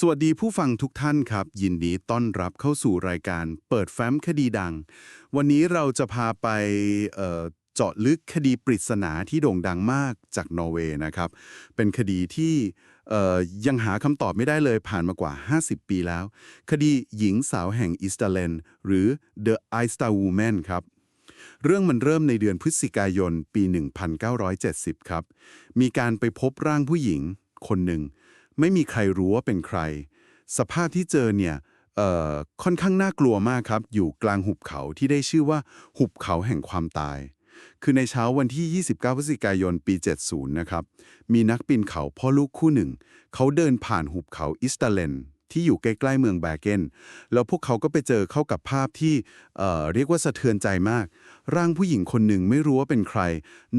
สวัสดีผู้ฟังทุกท่านครับ ยินดีต้อนรับเข้าสู่รายการเปิดแฟ้มคดีดัง วันนี้เราจะพาไปเเจาะลึกคดีปริศนาที่โด่งดังมากจากนอร์เวย์นะครับ เป็นคดีที่ยังหาคำตอบไม่ได้เลยผ่านมากว่า 50 ปีแล้ว คดีหญิงสาวแห่งอิสตาเลน หรือ The i s t a Woman ครับเรื่องมันเริ่มในเดือนพฤศจิกายนปี 1970 ครับ มีการไปพบร่างผู้หญิงคนหนึ่ง ไม่มีใครรู้ว่าเป็นใคร สภาพที่เจอเนี่ยค่อนข้างน่ากลัวมากครับ อยู่กลางหุบเขาที่ได้ชื่อว่า หุบเขาแห่งความตาย คือในเช้าวันที่ 29 พฤศจิกายนปี 70 นะครับ มีนักปีนเขาพ่อลูกคู่หนึ่ง เขาเดินผ่านหุบเขาอิสตาเลน ที่อยู่ใกล้ๆเมืองแบเกน แล้วพวกเขาก็ไปเจอเข้ากับภาพที่เเรียกว่าสะเทือนใจมาก ร่างผู้หญิงคนหนึ่งไม่รู้ว่าเป็นใคร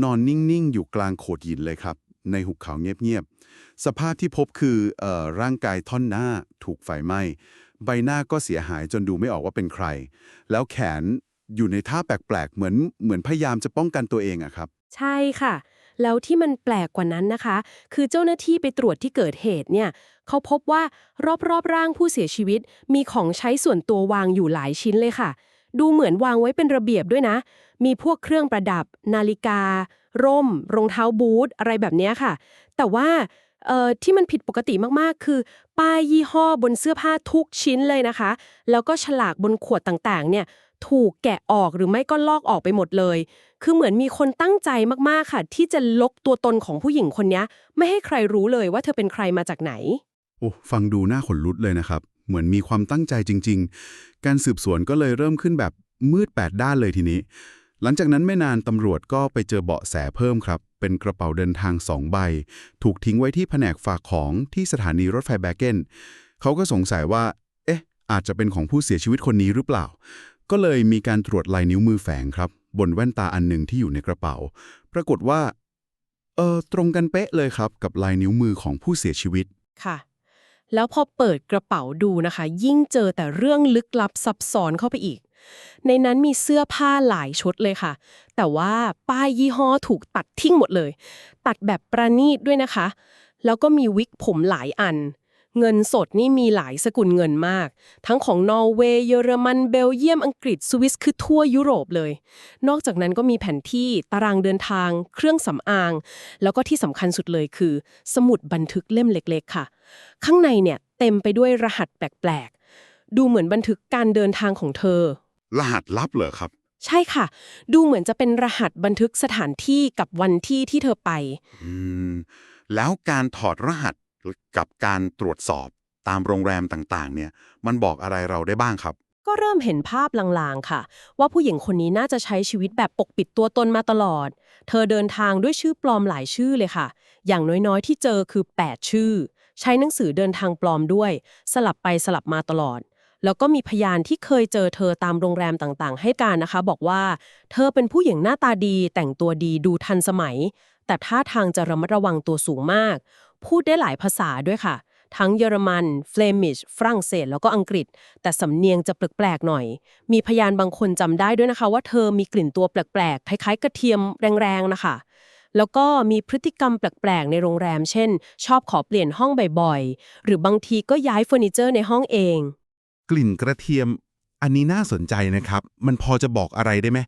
นอนนิ่งๆ อยู่กลางโขดหินเลยครับ ในหุบเขาเงียบๆ สภาพที่พบคือออร่างกายท่อนหน้าถูกไฟไหม้ใบหน้าก็เสียหายจนดูไม่ออกว่าเป็นใคร แล้วแขนอยู่ในท่าแปลกๆ เหมือนเหมือนพยายามจะป้องกันตัวเองอะครับ ใช่ค่ะ แล้วที่มันแปลกกว่านั้นนะคะ คือเจ้าหน้าที่ไปตรวจที่เกิดเหตุเนี่ยเขาพบว่ารอบๆร่างผู้เสียชีวิต มีของใช้ส่วนตัววางอยู่หลายชิ้นเลยค่ะ ดูเหมือนวางไว้เป็นระเบียบด้วยนะ มีพวกเครื่องประดับ นาฬิกา ร่ม รองเท้าบูทอะไรแบบนี้ค่ะ แต่ว่า เอ่อที่มันผิดปกติมากๆ คือ ป้ายยี่ห้อบนเสื้อผ้าทุกชิ้นเลยนะคะ แล้วก็ฉลากบนขวดต่างๆ เนี่ยถูกแกะออกหรือไม่ก็ลอกออกไปหมดเลย คือเหมือนมีคนตั้งใจมากๆค่ะ ที่จะลกตัวตนของผู้หญิงคนนี้ไม่ให้ใครรู้เลยว่าเธอเป็นใครมาจากไหน โอ้ฟังดูน่าขนลุกเลยนะครับ เหมือนมีความตั้งใจจริง ๆ การสืบสวนก็เลยเริ่มขึ้นแบบมืดแปดด้านเลยทีนี้ หลังจากนั้นไม่นานตำรวจก็ไปเจอเบาะแสเพิ่มครับ เป็นกระเป๋าเดินทางสองใบ ถูกทิ้งไว้ที่แผนกฝากของที่สถานีรถไฟแบเกนเขาก็สงสัยว่า เอ๊ะ อาจจะเป็นของผู้เสียชีวิตคนนี้หรือเปล่า ก็เลยมีการตรวจลายนิ้วมือแฝงครับ บนแว่นตาอันหนึ่งที่อยู่ในกระเป๋า ปรากฏว่า เออตรงกันเป๊ะเลยครับ กับลายนิ้วมือของผู้เสียชีวิต ค่ะ แล้วพอเปิดกระเป๋าดูนะคะ ยิ่งเจอแต่เรื่องลึกลับซับซ้อนเข้าไปอีก ในนั้นมีเสื้อผ้าหลายชุดเลยค่ะ แต่ว่าป้ายยี่ห้อถูกตัดทิ้งหมดเลย ตัดแบบประณีตด้วยนะคะ แล้วก็มีวิกผมหลายอัน เงินสดนี่มีหลายสกุลเงินมาก ทั้งของนอร์เวย์เยอรมันเบลเยียมอังกฤษสวิสคือทั่วยุโรปเลย นอกจากนั้นก็มีแผนที่ตารางเดินทาง เครื่องสำอาง แล้วก็ที่สำคัญสุดเลยคือ สมุดบันทึกเล่มเล็ก ๆ ค่ะ ข้างในเนี่ยเต็มไปด้วยรหัสแปลกๆ ดูเหมือนบันทึกการเดินทางของเธอ รหัสลับเหรอครับ ใช่ค่ะ ดูเหมือนจะเป็นรหัสบันทึกสถานที่กับวันที่ที่เธอไป อืม แล้วการถอดรหัสกับการตรวจสอบตามโรงแรมต่างๆ เนี่ย มันบอกอะไรเราได้บ้างครับ ก็เริ่มเห็นภาพลางๆ ค่ะ ว่าผู้หญิงคนนี้น่าจะใช้ชีวิตแบบปกปิดตัวตนมาตลอด เธอเดินทางด้วยชื่อปลอมหลายชื่อเลยค่ะ อย่างน้อยๆ ที่เจอคือ 8 ชื่อ ใช้หนังสือเดินทางปลอมด้วย สลับไปสลับมาตลอด แล้วก็มีพยานที่เคยเจอเธอตามโรงแรมต่างๆ ให้การนะคะ บอกว่า เธอเป็นผู้หญิงหน้าตาดี แต่งตัวดีดูทันสมัย แต่ท่าทางจะระมัดระวังตัวสูงมาก พูดได้หลายภาษาด้วยค่ะ ทั้งเยอรมันเฟลมิชฝรั่งเศส แล้วก็อังกฤษ แต่สำเนียงจะแปลกๆหน่อย มีพยานบางคนจำได้ด้วยนะคะ ว่าเธอมีกลิ่นตัวแปลกๆคล้ายๆ กระเทียมแรงๆนะคะแล้วก็มีพฤติกรรมแปลกๆ ในโรงแรม เช่น ชอบขอเปลี่ยนห้องบ่อยๆ หรือบางทีก็ย้ายเฟอร์นิเจอร์ในห้องเอง กลิ่นกระเทียม อันนี้น่าสนใจนะครับ มันพอจะบอกอะไรได้ไหม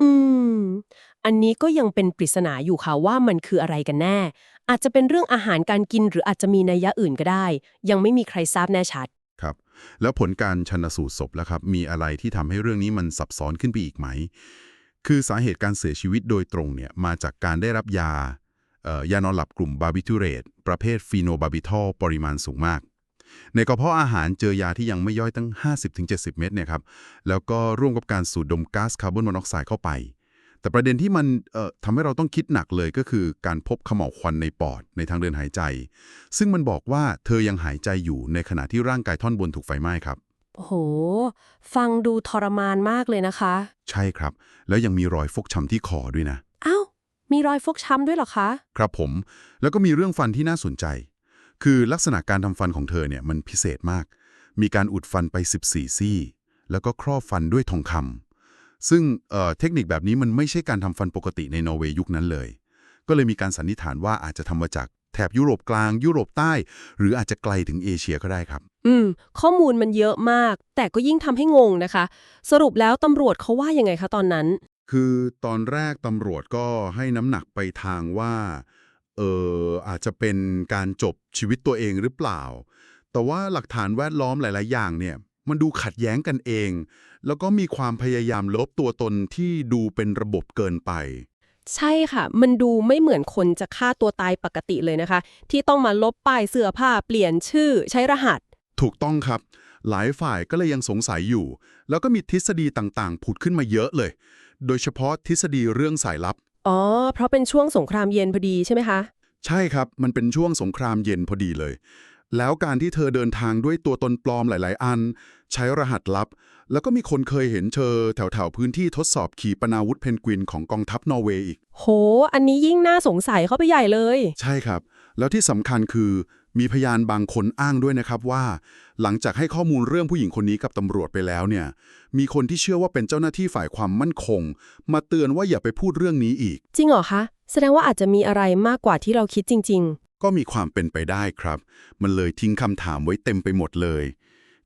อืม อันนี้ก็ยังเป็นปริศนาอยู่ค่ะว่ามันคืออะไรกันแน่ อาจจะเป็นเรื่องอาหารการกินหรืออาจจะมีนัยยะอื่นก็ได้ ยังไม่มีใครทราบแน่ชัด ครับ แล้วผลการชันสูตรศพแล้วครับ มีอะไรที่ทำให้เรื่องนี้มันซับซ้อนขึ้นไปอีกไหม คือสาเหตุการเสียชีวิตโดยตรงเนี่ยมาจากการได้รับยาเอ่อยานอนหลับกลุ่มบาร์บิทูเรตประเภทฟีโนบาร์บิทอลปริมาณสูงมาก ในกระเพาะอาหารเจอยาที่ยังไม่ย่อยตั้ง 50-70 เม็ดเนี่ยครับ แล้วก็ร่วมกับการสูดดมก๊าซคาร์บอนมอนอกไซด์เข้าไป แต่ประเด็นที่มันเอ่อทำให้เราต้องคิดหนักเลยก็คือการพบเขม่าวควันในปอดในทางเดินหายใจ ซึ่งมันบอกว่าเธอยังหายใจอยู่ในขณะที่ร่างกายท่อนบนถูกไฟไหม้ครับโอ้โห ฟังดูทรมานมากเลยนะคะ ใช่ครับ แล้วยังมีรอยฟกช้ำที่คอด้วยนะ อ้าว มีรอยฟกช้ำด้วยเหรอคะ ครับผม แล้วก็มีเรื่องฟันที่น่าสนใจ คือลักษณะการทำฟันของเธอเนี่ยมันพิเศษมาก มีการอุดฟันไป 14 ซี่ แล้วก็ครอบฟันด้วยทองคำซึ่งเอ่อเทคนิคแบบนี้มันไม่ใช่การทำฟันปกติในนอร์เวย์ยุคนั้นเลย ก็เลยมีการสันนิษฐานว่าอาจจะทำมาจากแถบยุโรปกลาง ยุโรปใต้ หรืออาจจะไกลถึงเอเชียก็ได้ครับ อืม ข้อมูลมันเยอะมาก แต่ก็ยิ่งทำให้งงนะคะ สรุปแล้วตำรวจเขาว่ายังไงคะตอนนั้น คือตอนแรกตำรวจก็ให้น้ำหนักไปทางว่า เอออาจจะเป็นการจบชีวิตตัวเองหรือเปล่า แต่ว่าหลักฐานแวดล้อมหลาย ๆ อย่างเนี่ยมันดูขัดแย้งกันเอง แล้วก็มีความพยายามลบตัวตนที่ดูเป็นระบบเกินไป ใช่ค่ะ มันดูไม่เหมือนคนจะฆ่าตัวตายปกติเลยนะคะ ที่ต้องมาลบป้ายเสื้อผ้าเปลี่ยนชื่อใช้รหัส ถูกต้องครับ หลายฝ่ายก็เลยยังสงสัยอยู่ แล้วก็มีทฤษฎีต่าง ๆ ผุดขึ้นมาเยอะเลย โดยเฉพาะทฤษฎีเรื่องสายลับ อ๋อ เพราะเป็นช่วงสงครามเย็นพอดีใช่ไหมคะ ใช่ครับ มันเป็นช่วงสงครามเย็นพอดีเลย แล้วการที่เธอเดินทางด้วยตัวตนปลอมหลาย ๆ อัน ใช้รหัสลับ แล้วก็มีคนเคยเห็นเธอแถว ๆ พื้นที่ทดสอบขีปนาวุธเพนกวินของกองทัพนอร์เวย์อีก โห อันนี้ยิ่งน่าสงสัยเข้าไปใหญ่เลย ใช่ครับ แล้วที่สำคัญคือ มีพยานบางคนอ้างด้วยนะครับว่า หลังจากให้ข้อมูลเรื่องผู้หญิงคนนี้กับตำรวจไปแล้วเนี่ย มีคนที่เชื่อว่าเป็นเจ้าหน้าที่ฝ่ายความมั่นคง มาเตือนว่าอย่าไปพูดเรื่องนี้อีก จริงเหรอคะ แสดงว่าอาจจะมีอะไรมากกว่าที่เราคิดจริงก็มีความเป็นไปได้ครับ มันเลยทิ้งคำถามไว้เต็มไปหมดเลย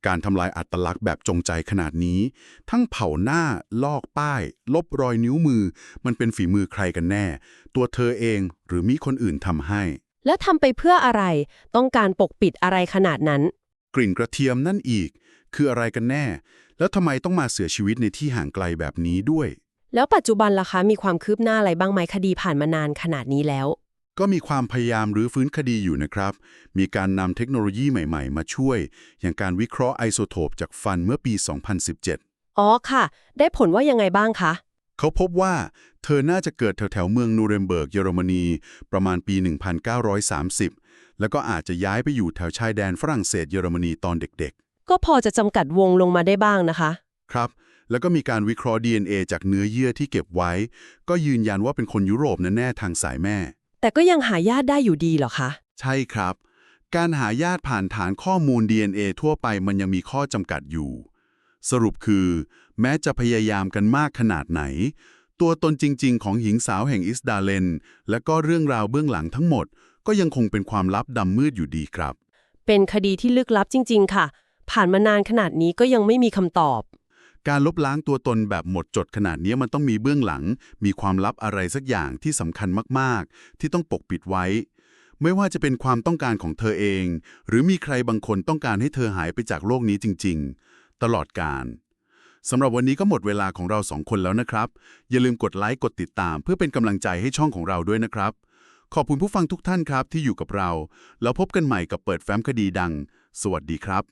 การทำลายอัตลักษณ์แบบจงใจขนาดนี้ ทั้งเผาหน้า ลอกป้าย ลบรอยนิ้วมือ มันเป็นฝีมือใครกันแน่ ตัวเธอเองหรือมีคนอื่นทำให้ๆ แล้วทำไปเพื่ออะไร ต้องการปกปิดอะไรขนาดนั้น กลิ่นกระเทียมนั่นอีก คืออะไรกันแน่ แล้วทำไมต้องมาเสียชีวิตในที่ห่างไกลแบบนี้ด้วย แล้วปัจจุบันล่ะคะมีความคืบหน้าอะไรบ้างไหมคดีผ่านมานานขนาดนี้แล้ว ก็มีความพยายามรื้อฟื้นคดีอยู่นะครับ มีการนำเทคโนโลยีใหม่ๆ มาช่วย อย่างการวิเคราะห์ไอโซโทปจากฟันเมื่อปี 2017 อ๋อค่ะ ได้ผลว่ายังไงบ้างคะ เขาพบว่าเธอน่าจะเกิดแถวๆเมืองนูเรมเบิร์กเยอรมนี ประมาณปี 1930 แล้วก็อาจจะย้ายไปอยู่แถวชายแดนฝรั่งเศสเยอรมนีตอนเด็กก็พอจะจำกัดวงลงมาได้บ้างนะคะๆครับ แล้วก็มีการวิเคราะห์ DNA จากเนื้อเยื่อที่เก็บไว้ ก็ยืนยันว่าเป็นคนยุโรปแน่ๆทางสายแม่ แต่ก็ยังหาญาติได้อยู่ดีเหรอคะ ใช่ครับ การหาญาติผ่านฐานข้อมูล DNA ทั่วไปมันยังมีข้อจำกัดอยู่ สรุปคือ แม้จะพยายามกันมากขนาดไหน ตัวตนจริง ๆ ของหญิงสาวแห่งอิสดาเลน และก็เรื่องราวเบื้องหลังทั้งหมด ก็ยังคงเป็นความลับดำมืดอยู่ดีครับ เป็นคดีที่ลึกลับจริง ๆ ค่ะ ผ่านมานานขนาดนี้ก็ยังไม่มีคำตอบ การลบล้างตัวตนแบบหมดจดขนาดนี้มันต้องมีเบื้องหลัง มีความลับอะไรสักอย่างที่สำคัญมากๆ ที่ต้องปกปิดไว้ ไม่ว่าจะเป็นความต้องการของเธอเอง หรือมีใครบางคนต้องการให้เธอหายไปจากโลกนี้จริง ๆ ตลอดการสำหรับวันนี้ก็หมดเวลาของเราสองคนแล้วนะครับ อย่าลืมกดไลค์กดติดตาม เพื่อเป็นกำลังใจให้ช่องของเราด้วยนะครับ ขอบคุณผู้ฟังทุกท่านครับที่อยู่กับเรา แล้วพบกันใหม่กับเปิดแฟ้มคดีดัง สวัสดีครับ